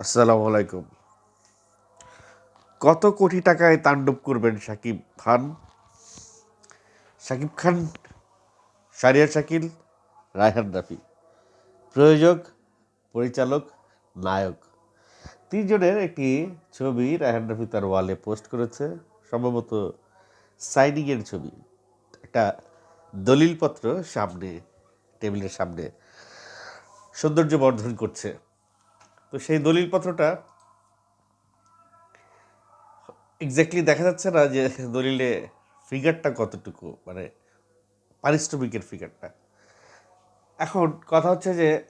আসসালামু আলাইকুম। কত কোটি টাকায় তাণ্ডব করবেন সাকিব খান? সাকিব খান, সারিয়া শাকিল, রায়হান রাফি। প্রয়োজক, পরিচালক, নায়ক। তিনজনের একটি ছবি রায়হান রাফি তার ওয়ালে পোস্ট করেছে। সম্ভবত সাইনিংয়ের ছবি। একটা দলিলপত্র সামনে, টেবিলের সামনে সৌন্দর্য বর্ধন করছে। তো সেই দলিল দলিলপত্রটা এক্স্যাক্টলি দেখা যাচ্ছে না যে দলিলে ফিগারটা কতটুকু মানে পারিশ্রমিকের ফিগারটা এখন কথা হচ্ছে যে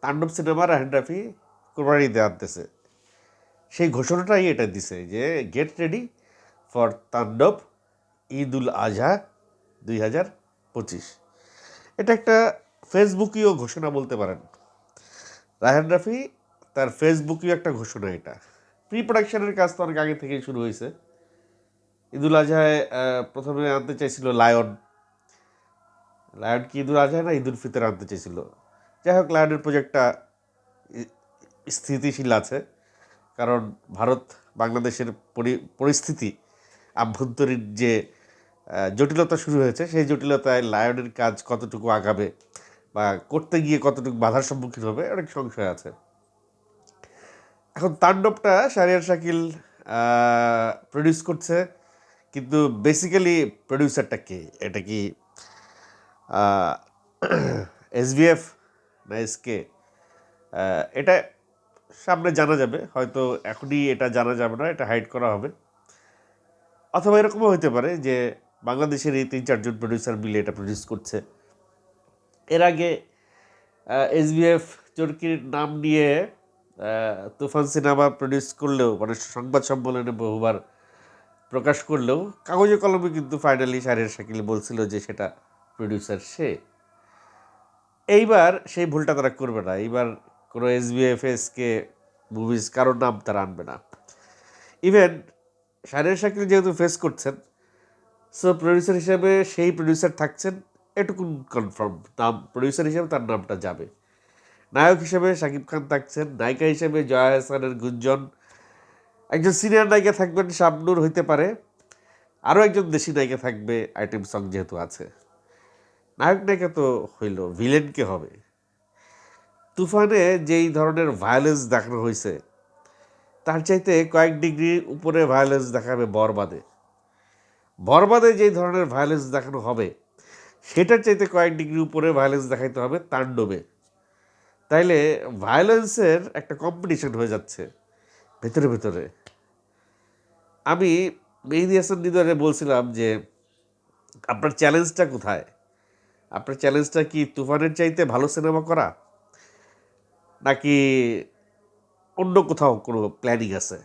তাণ্ডব সিনেমার হ্যান্ড রাফি কোরবানি দেওয়া আনতেছে। সেই ঘোষণাটাই এটা দিছে যে গেট রেডি ফর তাণ্ডব ঈদ উল আজহা দুই হাজার পঁচিশ। এটা একটা ফেসবুকীয় ঘোষণা বলতে পারেন। রায়হান রাফি তার ফেসবুকীয় একটা ঘোষণা এটা। প্রি প্রোডাকশনের কাজ তো অনেক আগে থেকেই শুরু হয়েছে। ঈদুল আজহায় প্রথমে আনতে চাইছিল লায়ন লায়ন কি ঈদুল আজহায় না ঈদুল ফিতর আনতে চাইছিল? যাই হোক লায়নের প্রজেক্টটা স্থিতিশীল আছে। কারণ ভারত বাংলাদেশের পরি- পরিস্থিতি, আভ্যন্তরীণ যে জটিলতা শুরু হয়েছে, সেই জটিলতায় লায়নের কাজ কতটুকু আগাবে বা করতে গিয়ে কতটুকু বাধার সম্মুখীন হবে, অনেক সংশয় আছে। এখন তাণ্ডবটা শারিয়ার শাকিল প্রডিউস করছে। কিন্তু বেসিক্যালি প্রডিউসারটা কে? এটা কি এসবিএফ না এসকে এটা সামনে জানা যাবে। হয়তো এখনই এটা জানা যাবে না, এটা হাইড করা হবে। অথবা এরকমও হতে পারে যে বাংলাদেশের এই তিন চারজন প্রডিউসার মিলে এটা প্রডিউস করছে। এর আগে এসবিএফ চরকির নাম নিয়ে তুফান সিনেমা প্রডিউস করলেও মানে সংবাদ সম্মেলনে বহুবার প্রকাশ করলেও, কাগজে কলমে কিন্তু ফাইনালি শাহরিয়ার শাকিল বলছিল যে সেটা প্রডিউসার সে। এইবার সেই ভুলটা তারা করবে না। এইবার কোনো এস এসবিএফএসকে মুভিজ কারোর নাম তারা আনবে না। ইভেন শাহরিয়ার শাকিল যেহেতু ফেস করছেন সো প্রডিউসার হিসেবে সেই প্রডিউসার থাকছেন, এটুকুন কনফার্ম নাম প্রডিউসার হিসেবে তার নামটা যাবে। নায়ক হিসেবে শাকিব খান থাকছেন, নায়িকা হিসেবে জয়া হাসানের গুঞ্জন। একজন সিনিয়র নায়িকা থাকবেন শাবনুর, হইতে পারে। আরও একজন দেশি নায়িকা থাকবে, আইটেম সং যেহেতু আছে। নায়ক নায়িকা তো হইল ভিলেনকে হবে? তুফানে যেই ধরনের ভায়োলেন্স দেখানো হয়েছে তার চাইতে কয়েক ডিগ্রি উপরে ভায়োলেন্স দেখাবে বরবাদে। বরবাদে যেই ধরনের ভায়োলেন্স দেখানো হবে, সেটার চাইতে কয়েক ডিগ্রি উপরে ভায়োলেন্স দেখাইতে হবে তাণ্ডবে। তাইলে ভায়োলেন্সের একটা কম্পিটিশন হয়ে যাচ্ছে, ভেতরে ভেতরে। আমি মেহেদি হাসান নিদরে বলছিলাম যে, আপনার চ্যালেঞ্জটা কোথায়? আপনার চ্যালেঞ্জটা কি তুফানের চাইতে ভালো সিনেমা করা? নাকি অন্য কোথাও কোনো প্ল্যানিং আছে?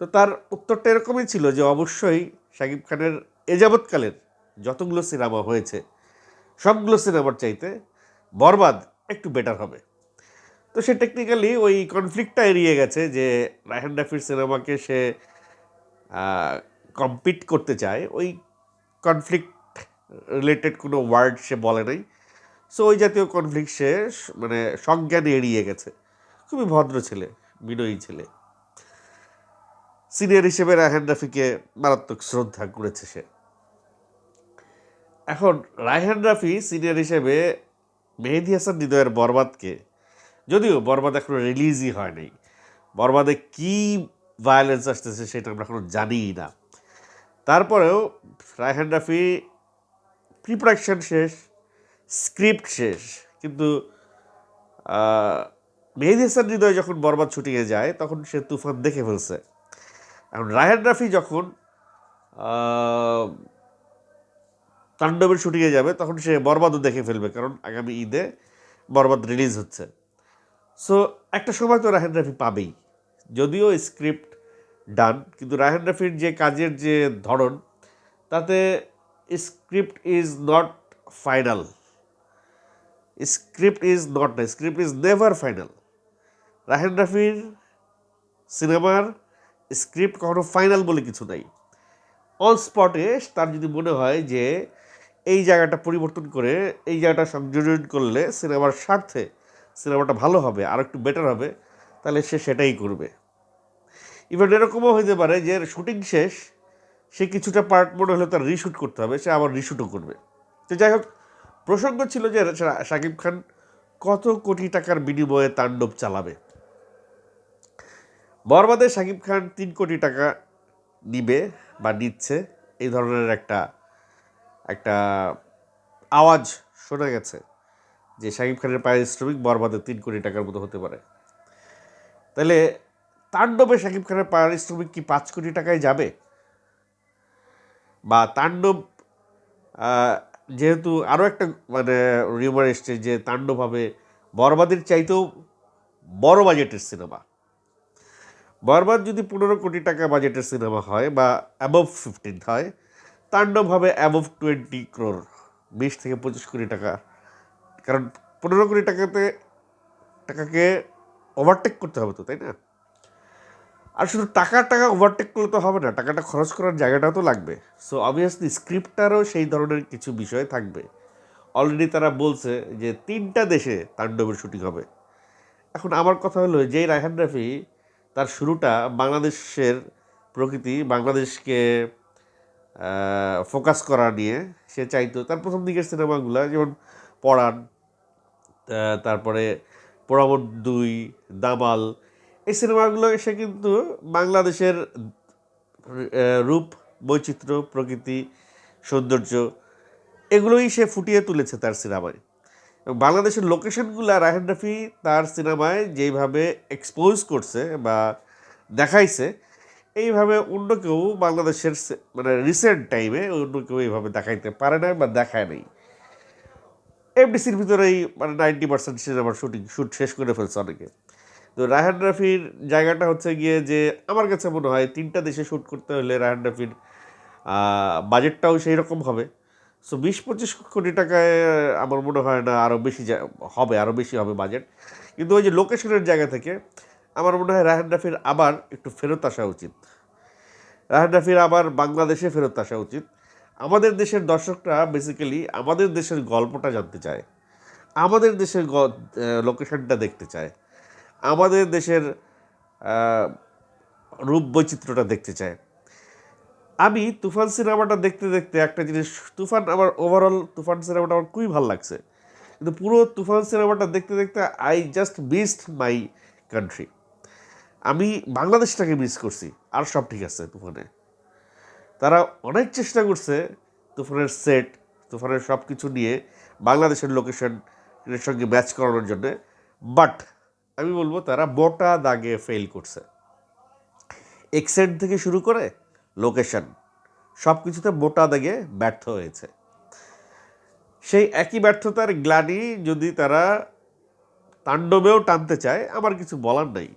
তো তার উত্তরটা এরকমই ছিল যে, অবশ্যই শাকিব খানের এ যাবৎকালের যতগুলো সিনেমা হয়েছে, সবগুলো সিনেমার চাইতে বরবাদ একটু বেটার হবে। তো সে টেকনিক্যালি ওই কনফ্লিক্টটা এড়িয়ে গেছে যে রায়হান রাফির সিনেমাকে সে কম্পিট করতে চায়। ওই কনফ্লিক্ট রিলেটেড কোনো ওয়ার্ড সে বলে নাই। সো ওই জাতীয় কনফ্লিক্ট সে মানে সজ্ঞানে এড়িয়ে গেছে। খুবই ভদ্র ছেলে, বিনয়ী ছেলে। সিনিয়র হিসেবে রায়হান রাফিকে মারাত্মক শ্রদ্ধা করেছে সে। এখন রায়হান রাফি সিনিয়র হিসেবে মেহেদি হাসান হৃদয়ের বরবাদকে, যদিও বরবাদ এখনও রিলিজই হয়নি। বরবাদে কি ভায়োলেন্স আসতেছে সেটা আমরা এখনও জানিই না। তারপরেও রায়হান রাফি প্রি প্রোডাকশন শেষ স্ক্রিপ্ট শেষ, কিন্তু মেহেদি হাসান হৃদয় যখন বরবাদ ছুটিয়ে যায়, তখন সে তুফান দেখে ফেলছে। এখন রায়হান রাফি যখন তাণ্ডবের শুটিংয়ে যাবে, তখন সে বরবাদও দেখে ফেলবে, কারণ আগামী ঈদে বরবাদ রিলিজ হচ্ছে। সো একটা সময় তো রাহেন রাফি পাবেই। যদিও স্ক্রিপ্ট ডান, কিন্তু রাহেন রাফির যে কাজের যে ধরন, তাতে script is not final. Script is not, না, script is never final. Raihan রাফির সিনেমার স্ক্রিপ্ট কখনো ফাইনাল বলে কিছু নাই। অন স্পটে তার যদি মনে হয় যে এই জায়গাটা পরিবর্তন করে এই জায়গাটা সংযোজন করলে সিনেমার স্বার্থে সিনেমাটা ভালো হবে, আর একটু বেটার হবে, তাহলে সে সেটাই করবে। ইভেন এরকমও হইতে পারে যে শুটিং শেষ, সে কিছুটা পার্ট মনে হলে তার রিশুট করতে হবে, সে আবার রিশুটও করবে। তো যাই হোক, প্রসঙ্গ ছিল যে শাকিব খান কত কোটি টাকার বিনিময়ে তাণ্ডব চালাবে। বরবাদে শাকিব খান তিন কোটি টাকা নিবে বা নিচ্ছে, এই ধরনের একটা একটা আওয়াজ শোনা গেছে যে শাকিব খানের পারিশ্রমিক বরবাদে তিন কোটি টাকার মতো হতে পারে। তাহলে তাণ্ডবে শাকিব খানের পারিশ্রমিক কি পাঁচ কোটি টাকায় যাবে? বা তাণ্ডব যেহেতু আরও একটা মানে রিউমার এসছে যে তাণ্ডব হবে বরবাদের চাইতেও বড় বাজেটের সিনেমা বরবাদ যদি পনেরো কোটি টাকা বাজেটের সিনেমা হয় বা অ্যাবভ ফিফটিন হয় তাণ্ডব হবে অ্যাবভ টোয়েন্টি ক্রোর বিশ থেকে পঁচিশ কোটি টাকা। কারণ পনেরো কোটি টাকাতে, টাকাকে ওভারটেক করতে হবে তো, তাই না? আর শুধু টাকা টাকা ওভারটেক করলে তো হবে না, টাকাটা খরচ করার জায়গাটাও তো লাগবে। সো অবভিয়াসলি স্ক্রিপ্টটারও সেই ধরনের কিছু বিষয় থাকবে। অলরেডি তারা বলছে যে, তিনটা দেশে তাণ্ডবের শুটিং হবে। এখন আমার কথা হলো, যেই রায়হান রাফি, তার শুরুটা বাংলাদেশের প্রকৃতি, বাংলাদেশকে ফোকাস করা নিয়ে সে চাইতো। তার প্রথম দিকের সিনেমাগুলো, যেমন পড়ান তারপরে পোড়ামট দুই, দামাল, এই সিনেমাগুলো সে কিন্তু বাংলাদেশের রূপ, বৈচিত্র্য, প্রকৃতি, সৌন্দর্য, এগুলোই সে ফুটিয়ে তুলেছে তার সিনেমায়। বাংলাদেশের লোকেশনগুলো রাহেন রাফি তার সিনেমায় যেইভাবে এক্সপোজ করছে বা দেখাইছে এইভাবে অন্য কেউ বাংলাদেশের মানে রিসেন্ট টাইমে অন্য কেউ এইভাবে দেখাইতে পারে না বা দেখায় নাই। এফডিসির ভিতরেই মানে নাইনটি পার্সেন্ট সিনেমার শুটিং শ্যুট শেষ করে ফেলছে অনেকে। তো রাহান রাফির জায়গাটা হচ্ছে গিয়ে যে আমার কাছে মনে হয় তিনটা দেশে শ্যুট করতে হলে রাহান রাফির বাজেটটাও সেই রকম হবে। সো বিশ পঁচিশ কোটি টাকায় আমার মনে হয় না আরও বেশি হবে আরও বেশি হবে বাজেট কিন্তু ওই যে লোকেশনের জায়গা থেকে আমার মনে হয় রাহান রাফির আবার একটু ফেরত আসা উচিত। রাহান রাফির আবার বাংলাদেশে ফেরত আসা উচিত। আমাদের দেশের দর্শকরা বেসিক্যালি আমাদের দেশের গল্পটা জানতে চায়। আমাদের দেশের লোকেশনটা দেখতে চায়। আমাদের দেশের রূপ বৈচিত্র্যটা দেখতে চায়। আমি তুফান সিনেমাটা দেখতে দেখতে একটা জিনিস, তুফান আমার ওভারঅল তুফান সিনেমাটা আমার খুবই ভালো লাগছে। কিন্তু পুরো তুফান সিনেমাটা দেখতে দেখতে I just missed my country আমি বাংলাদেশটাকে মিস করছি, আর সব ঠিক আছে তুফানে। তারা অনেক চেষ্টা করছে তুফানের সেট তুফানের সব কিছু নিয়ে বাংলাদেশের লোকেশনের সঙ্গে ম্যাচ করানোর জন্যে। বাট আমি বলব তারা মোটা দাগে ফেল করছে। এক্সেন্ট থেকে শুরু করে লোকেশন সব কিছুতে মোটা দাগে ব্যর্থ হয়েছে। সেই একই ব্যর্থতার গ্লানি যদি তারা তাণ্ডবেও টানতে চায়, আমার কিছু বলার নাই।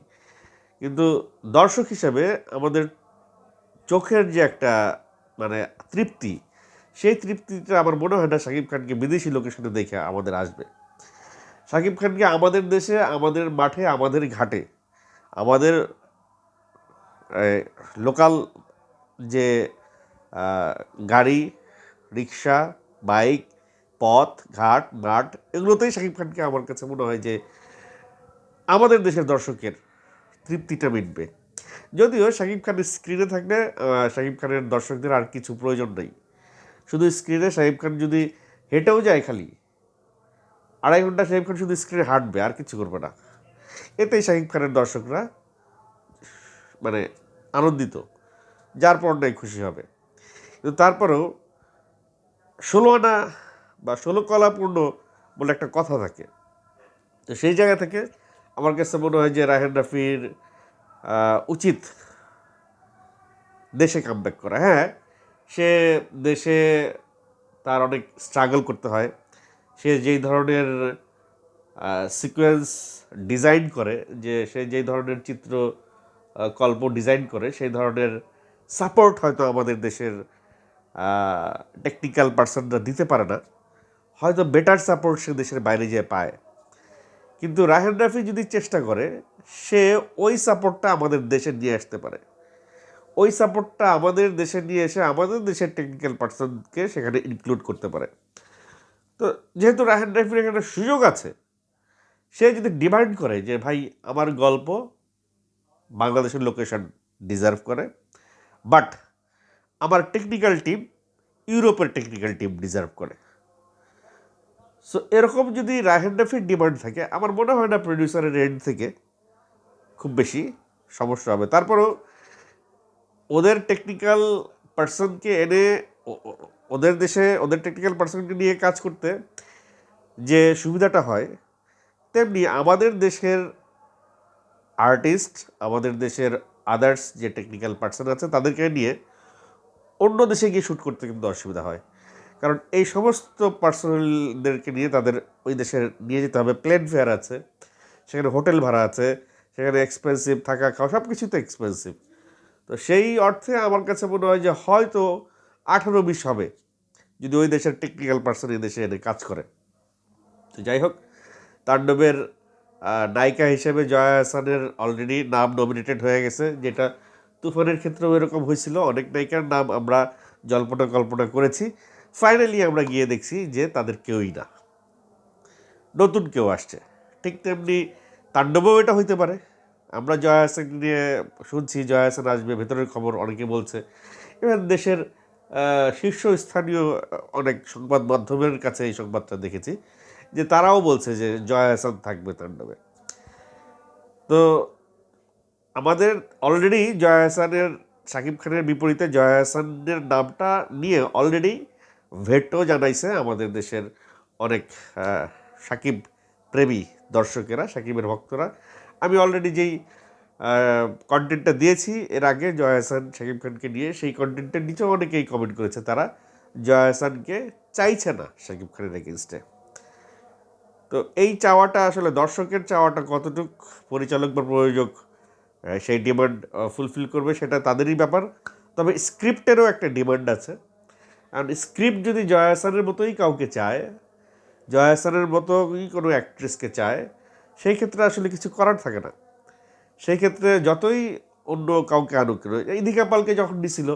কিন্তু দর্শক হিসাবে আমাদের চোখের যে একটা মানে তৃপ্তি, সেই তৃপ্তিটা আমার মনে হয় না শাকিব খানকে বিদেশি লোকেশনে দেখে আমাদের আসবে। শাকিব খানকে আমাদের দেশে, আমাদের মাঠে, আমাদের ঘাটে, আমাদের লোকাল যে গাড়ি, রিক্সা, বাইক, পথ, ঘাট, মাঠ, এগুলোতেই শাকিব খানকে আমার কাছে মনে হয় যে আমাদের দেশের দর্শকের তৃপ্তিটা মিটবে। যদিও শাকিব খানের স্ক্রিনে থাকলে শাকিব খানের দর্শকদের আর কিছু প্রয়োজন নেই। শুধু স্ক্রিনে শাকিব খান যদি হেঁটেও যায় খালি, আড়াই ঘণ্টা শাকিব খান শুধু স্ক্রিনে হাঁটবে, আর কিছু করবে না। এতেই শাকিব খানের দর্শকরা মানে আনন্দিত, যার পর্যায়ে খুশি হবে। কিন্তু তারপরেও ষোলো আনা বা ষোলো কলাপূর্ণ বলে একটা কথা থাকে। তো সেই জায়গা থেকে আমার কাছে মনে হয় যে রাহেন রাফির উচিত দেশে কামব্যাক করা। হ্যাঁ সে দেশে তার অনেক স্ট্রাগল করতে হয়। সে যেই ধরনের সিকোয়েন্স ডিজাইন করে, যে সে যেই ধরনের চিত্র কল্প ডিজাইন করে, সেই ধরনের সাপোর্ট হয়তো আমাদের দেশের টেকনিক্যাল পার্সনরা দিতে পারে না। হয়তো বেটার সাপোর্ট সে দেশের বাইরে যেয়ে পায়। কিন্তু রাহেন রাফি যদি চেষ্টা করে, সে ওই সাপোর্টটা আমাদের দেশে নিয়ে আসতে পারে। ওই সাপোর্টটা আমাদের দেশে নিয়ে এসে আমাদের দেশের টেকনিক্যাল পার্সনকে সেখানে ইনক্লুড করতে পারে। তো যেহেতু রাহেন রাফির এখানে সুযোগ আছে, সে যদি ডিমান্ড করে যে, ভাই, আমার গল্প বাংলাদেশের লোকেশন ডিজার্ভ করে বাট আমার টেকনিক্যাল টিম ইউরোপের টেকনিক্যাল টিম ডিজার্ভ করে। সো এরকম যদি রাহেন রাফির ডিমান্ড থাকে, আমার মনে হয় না প্রডিউসারের এন্ড থেকে খুব বেশি সমস্যা হবে। তারপরেও ওদের টেকনিক্যাল পার্সনকে এনে ওদের দেশে ওদের টেকনিক্যাল পার্সনকে নিয়ে কাজ করতে যে সুবিধাটা হয়, তেমনি আমাদের দেশের আর্টিস্ট আমাদের দেশের আদার্স যে টেকনিক্যাল পার্সন আছে, তাদেরকে নিয়ে অন্য দেশে গিয়ে শ্যুট করতে কিন্তু অসুবিধা হয়। কারণ এই সমস্ত পার্সোনালদেরকে নিয়ে তাদের ওই দেশে নিয়ে যেতে হবে। প্লেন ফেয়ার আছে, সেখানে হোটেল ভাড়া আছে, সেখানে এক্সপেন্সিভ থাকা খাওয়া সব কিছুই তো এক্সপেন্সিভ তো সেই অর্থে আমার কাছে মনে হয় যে হয়তো আঠারো বিশ হবে, যদি ওই দেশের টেকনিক্যাল পার্সন এই দেশে এনে কাজ করে। তো যাই হোক, তাণ্ডবের নায়িকা হিসেবে জয়া হাসানের অলরেডি নাম নমিনেটেড হয়ে গেছে, যেটা তুফানের ক্ষেত্রেও এরকম হয়েছিল। অনেক নায়িকার নাম আমরা জল্পনা কল্পনা করেছি। ফাইনালি আমরা গিয়ে দেখছি যে তাদের কেউই না। নতুন কেউ আসছে। ঠিক তেমনি তাণ্ডবেও এটা হইতে পারে। আমরা জয়া হাসান নিয়ে শুনছি, জয়া হাসান আসবে, ভেতরের খবর অনেকে বলছে। এবার দেশের শীর্ষস্থানীয় অনেক সংবাদ মাধ্যমের কাছে এই সংবাদটা দেখেছি যে তারাও বলছে যে জয়া হাসান থাকবে তাণ্ডবে। তো আমাদের অলরেডি জয়া হাসানের শাকিব খানের বিপরীতে জয়া হাসানের নামটা নিয়ে অলরেডি ভেটো জানাইছে আমাদের দেশের অনেক সাকিব প্রেমী দর্শকেরা, সাকিবের ভক্তরা। আমি অলরেডি যেই কন্টেন্টটা দিয়েছি, এর আগে জয় হাসান শাকিব খানকে নিয়ে সেই কন্টেন্টের নিচেও অনেকেই কমেন্ট করেছে। তারা জয় হাসানকে চাইছে না শাকিব খানের এগেনস্টে তো এই চাওয়াটা আসলে দর্শকের চাওয়াটা কতটুক পরিচালক বা প্রযোজক সেই ডিমান্ড ফুলফিল করবে সেটা তাদেরই ব্যাপার। তবে স্ক্রিপ্টেরও একটা ডিমান্ড আছে। কারণ স্ক্রিপ্ট যদি জয়া হাসানের মতোই কাউকে চায় জয়া হাসানের মতোই কোনো অ্যাক্ট্রেসকে চায়, সেই ক্ষেত্রে আসলে কিছু করার থাকে না। সেই ক্ষেত্রে যতই অন্য কাউকে আনুক কেন ইদিকা পালকে যখন নিছিল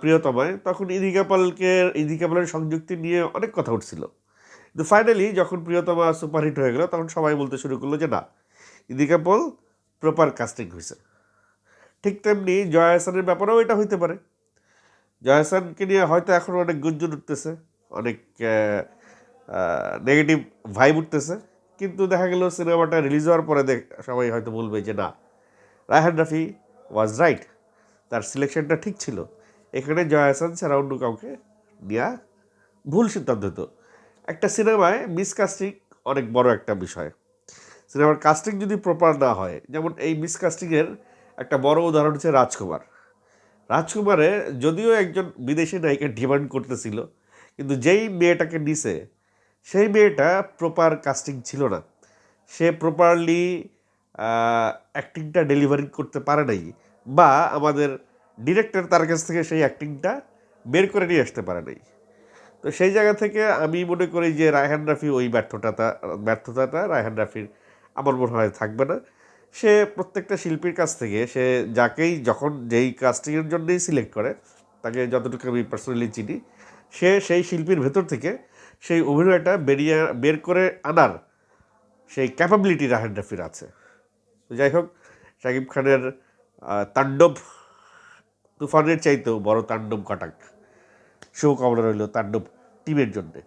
প্রিয়তমায়, তখন ইদিকা পালকে, ইদিকা পালের সংযুক্তি নিয়ে অনেক কথা উঠছিল। কিন্তু ফাইনালি যখন প্রিয়তমা সুপারহিট হয়ে গেল, তখন সবাই বলতে শুরু করল যে, না, ইদিকা পল প্রপার কাস্টিং হয়েছে ঠিক তেমনি জয়া ব্যাপারেও এটা হইতে পারে। জয়া হাসানকে নিয়ে হয়তো এখন অনেক গুঞ্জন উঠতেছে, অনেক নেগেটিভ ভাইব উঠতেছে, কিন্তু দেখা গেল সিনেমাটা রিলিজ হওয়ার পরে দেখ, সবাই হয়তো বলবে যে না, রায়হান রাফি ওয়াজ রাইট তার সিলেকশনটা ঠিক ছিল। এখানে জয়া হাসান ছাড়া অন্য কাউকে নেওয়া ভুল সিদ্ধান্ত হতো। একটা সিনেমায় মিসকাস্টিং অনেক বড় একটা বিষয়। সিনেমার কাস্টিং যদি প্রপার না হয়, যেমন এই মিসকাস্টিংয়ের একটা বড় উদাহরণ হচ্ছে রাজকুমার। রাজকুমারে যদিও একজন বিদেশি নায়িকা ডিমান্ড করতেছিল, কিন্তু যেই মেয়েটাকে নিছে, সেই মেয়েটা প্রপার কাস্টিং ছিল না। সে প্রপারলি অ্যাক্টিংটা ডেলিভারি করতে পারে নাই, বা আমাদের ডিরেক্টর তার কাছ থেকে সেই অ্যাক্টিংটা বের করে নিয়ে আসতে পারে নাই। তো সেই জায়গা থেকে আমি মনে করি যে রায়হান রাফি ওই ব্যর্থতাটা ব্যর্থতাটা রায়হান রাফির আমার মনে হয় থাকবে না। সে প্রত্যেকটা শিল্পীর কাছ থেকে, সে যাকেই যখন যেই কাস্টিংয়ের জন্যই সিলেক্ট করে, তাকে যতটুকু আমি পার্সোনালি চিনি, সে সেই শিল্পীর ভেতর থেকে সেই অভিনয়টা বেরিয়ে, বের করে আনার সেই ক্যাপাবিলিটি রায়হান রাফির আছে। যাই হোক, শাকিব খানের তাণ্ডব, তুফানের চাইতেও বড় তাণ্ডব কাটাক শুভকামনা রইল তাণ্ডব টিমের জন্যে।